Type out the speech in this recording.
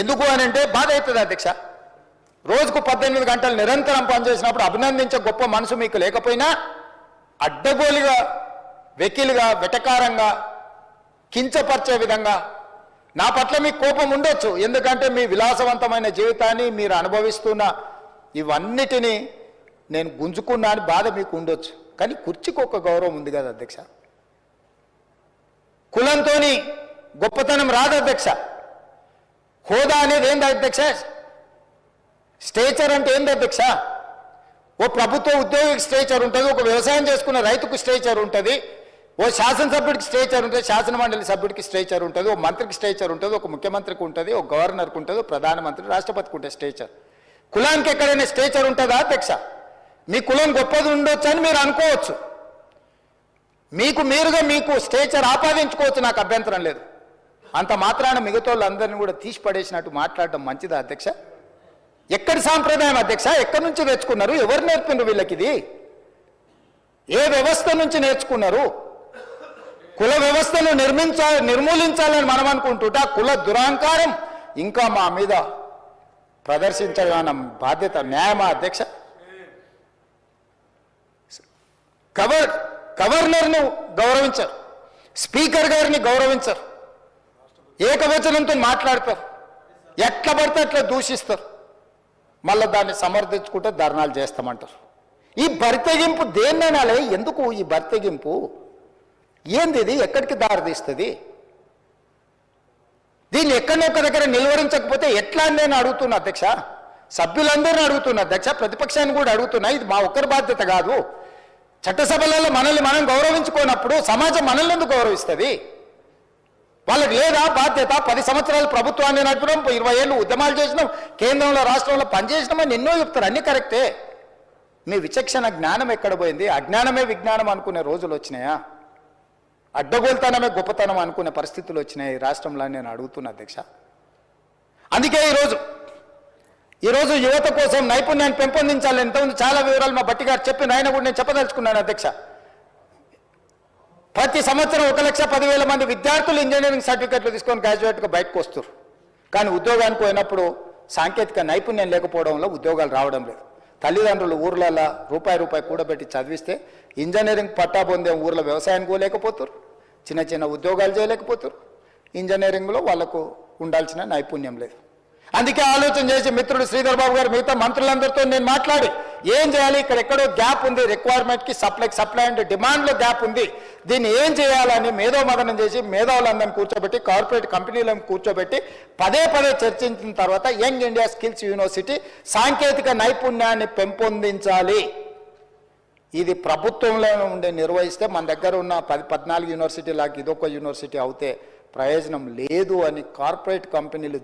ఎందుకు అని అంటే బాధ అవుతుంది అధ్యక్ష. రోజుకు పద్దెనిమిది గంటలు నిరంతరం పనిచేసినప్పుడు అభినందించే గొప్ప మనసు మీకు లేకపోయినా అడ్డగోలుగా వెకిలుగా వెటకారంగా కించపరిచే విధంగా నా పట్ల మీకు కోపం ఉండొచ్చు. ఎందుకంటే మీ విలాసవంతమైన జీవితాన్ని మీరు అనుభవిస్తున్న ఇవన్నిటినీ నేను గుంజుకున్నా అని బాధ మీకు ఉండొచ్చు. కానీ కుర్చీకి ఒక గౌరవం ఉంది కదా అధ్యక్ష. కులంతోని గొప్పతనం రాదు అధ్యక్ష. హోదా అనేది ఏంది అధ్యక్ష? స్టేచర్ అంటే ఏంది అధ్యక్ష? ఓ ప్రభుత్వ ఉద్యోగికి స్టేచర్ ఉంటుంది ఒక వ్యవసాయం చేసుకున్న రైతుకు స్టేచర్ ఉంటుంది ఓ శాసనసభ్యుడికి స్టేచర్ ఉంటుంది శాసనమండలి సభ్యుడికి స్టేచర్ ఉంటుంది ఓ మంత్రికి స్టేచర్ ఉంటుంది ఒక ముఖ్యమంత్రికి ఉంటుంది ఒక గవర్నర్కి ఉంటుంది ప్రధానమంత్రి రాష్ట్రపతికి ఉంటుంది స్టేచర్ కులానికి ఎక్కడైనా స్టేచర్ ఉంటుందా అధ్యక్ష? మీ కులం గొప్పది ఉండొచ్చు అని మీరు అనుకోవచ్చు. మీకు మీరుగా మీకు స్టేచర్ ఆపాదించుకోవచ్చు నాకు అభ్యంతరం లేదు. అంత మాత్రాన మిగతా వాళ్ళందరినీ కూడా తీసి పడేసినట్టు మాట్లాడడం మంచిదా అధ్యక్ష? ఎక్కడి సాంప్రదాయం అధ్యక్ష? ఎక్కడి నుంచి తెచ్చుకున్నారు ఎవరు నేర్పినారు వీళ్ళకి ఇది ఏ వ్యవస్థ నుంచి నేర్చుకున్నారు? కుల వ్యవస్థను నిర్మించా నిర్మూలించాలని మనం అనుకుంటుంటే కుల దురాంకారం ఇంకా మా మీద ప్రదర్శించడం బాధ్యత న్యాయమా అధ్యక్ష? గవర్ గవర్నర్ను గౌరవించరు. స్పీకర్ గారిని గౌరవించరు. ఏకవచనంతో మాట్లాడతారు. ఎట్లా పడితే అట్లా దూషిస్తారు. మళ్ళీ దాన్ని సమర్థించుకుంటే ధర్నాలు చేస్తామంటారు. ఈ బరితెగింపు దేన్ననాలే ఎందుకు ఈ బరితెగింపు ఏంది ఇది? ఎక్కడికి దారితీస్తుంది దీన్ని ఎక్కడొక్క దగ్గర నిలువరించకపోతే ఎట్లా అని నేను అడుగుతున్నా అధ్యక్ష? సభ్యులందరినీ అడుగుతున్నా అధ్యక్ష ప్రతిపక్షాన్ని కూడా అడుగుతున్నా. ఇది మా ఒక్కరి బాధ్యత కాదు. చట్టసభలలో మనల్ని మనం గౌరవించుకోనప్పుడు సమాజం మనల్ని ఎందుకు గౌరవిస్తుంది? వాళ్ళకి లేదా బాధ్యత? పది సంవత్సరాలు ప్రభుత్వాన్ని నడిపినాం ఇరవై ఏళ్ళు ఉద్యమాలు చేసినాం కేంద్రంలో రాష్ట్రంలో పనిచేసినామని ఎన్నో చెప్తారు. అన్ని కరెక్టే. మీ విచక్షణ జ్ఞానం ఎక్కడ పోయింది? అజ్ఞానమే విజ్ఞానం అనుకునే రోజులు వచ్చినాయా? అడ్డగోలుతనమే గొప్పతనం అనుకునే పరిస్థితులు వచ్చినాయి ఈ రాష్ట్రంలో నేను అడుగుతున్నా అధ్యక్ష. అందుకే ఈరోజు ఈరోజు యువత కోసం నైపుణ్యాన్ని పెంపొందించాలి ఎంతమంది చాలా వివరాలు మా బట్టి గారు చెప్పిన ఆయన కూడా నేను చెప్పదలుచుకున్నాను అధ్యక్ష. ప్రతి సంవత్సరం ఒక లక్ష పదివేల మంది విద్యార్థులు ఇంజనీరింగ్ సర్టిఫికెట్లు తీసుకొని గ్రాడ్యుయేట్గా బయటకు వస్తారు కానీ ఉద్యోగానికి పోయినప్పుడు సాంకేతిక నైపుణ్యం లేకపోవడంలో ఉద్యోగాలు రావడం లేదు. తల్లిదండ్రులు ఊర్లలో రూపాయి రూపాయి కూడబెట్టి చదివిస్తే ఇంజనీరింగ్ పట్టా పొందే ఊర్లో వ్యవసాయానికి పోలేకపోతారు చిన్న చిన్న ఉద్యోగాలు చేయలేకపోతారు ఇంజనీరింగ్లో వాళ్ళకు ఉండాల్సిన నైపుణ్యం లేదు. అందుకే ఆలోచన చేసి మిత్రుడు శ్రీధర్ బాబు గారు మిగతా మంత్రులందరితో నేను మాట్లాడి ఏం చేయాలి? ఇక్కడ ఎక్కడో గ్యాప్ ఉంది. రిక్వైర్మెంట్కి సప్లై సప్లై అండ్ డిమాండ్లో గ్యాప్ ఉంది. దీన్ని ఏం చేయాలని మేధో మదనం చేసి మేధావులందరిని కూర్చోబెట్టి కార్పొరేట్ కంపెనీలను కూర్చోబెట్టి పదే పదే చర్చించిన తర్వాత యంగ్ ఇండియా స్కిల్స్ యూనివర్సిటీ సాంకేతిక నైపుణ్యాన్ని పెంపొందించాలి. ఇది ప్రభుత్వంలో ఉండే నిర్వహిస్తే మన దగ్గర ఉన్న పది పద్నాలుగు యూనివర్సిటీ లాగా ఇదొక యూనివర్సిటీ అవుతే ప్రయోజనం లేదు అని కార్పొరేట్ కంపెనీలు